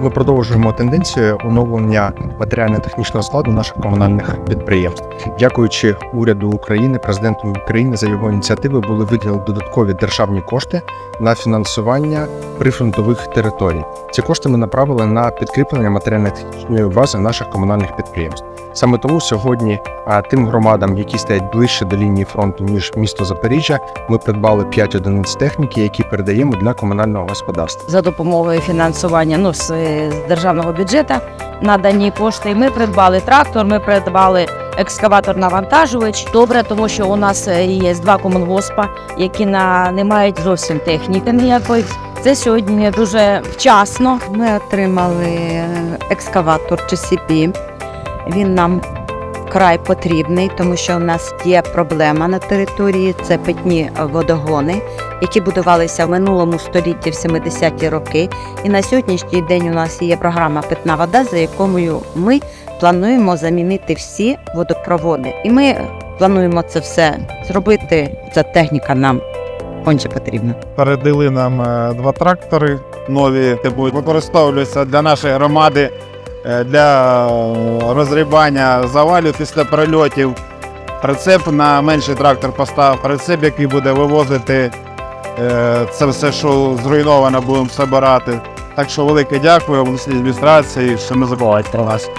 Ми продовжуємо тенденцію оновлення матеріально-технічного складу наших комунальних підприємств. Дякуючи уряду України, президенту України за його ініціативи були виділені додаткові державні кошти на фінансування прифронтових територій. Ці кошти ми направили на підкріплення матеріально-технічної бази наших комунальних підприємств. Саме тому сьогодні а, тим громадам, які стоять ближче до лінії фронту ніж місто Запоріжжя, ми придбали 5 одиниць техніки, які передаємо для комунального господарства. за допомогою фінансування ну, з державного бюджету надані кошти. Ми придбали трактор, ми придбали екскаватор-навантажувач. Добре, тому що у нас е, є два комунгоспа, які на, не мають зовсім техніки ніякої. Це сьогодні дуже вчасно. Ми отримали е, екскаватор GCP. Він нам вкрай потрібний, тому що у нас є проблема на території. Це питні водогони, які будувалися в минулому столітті в 70-ті роки. І на сьогоднішній день у нас є програма Питна вода, за якою ми плануємо замінити всі водопроводи. І ми плануємо це все зробити. Ця техніка нам конче потрібна. передали нам е, два трактори нові, які будуть використовуватися для нашої громади для е, розрібання завалів після прильотів. Прицеп на менший трактор поставив, прицеп, який буде вивозити е, це все, що зруйновано, будемо збирати. Так що велике дякую обласній адміністрації, що не забувають про нас.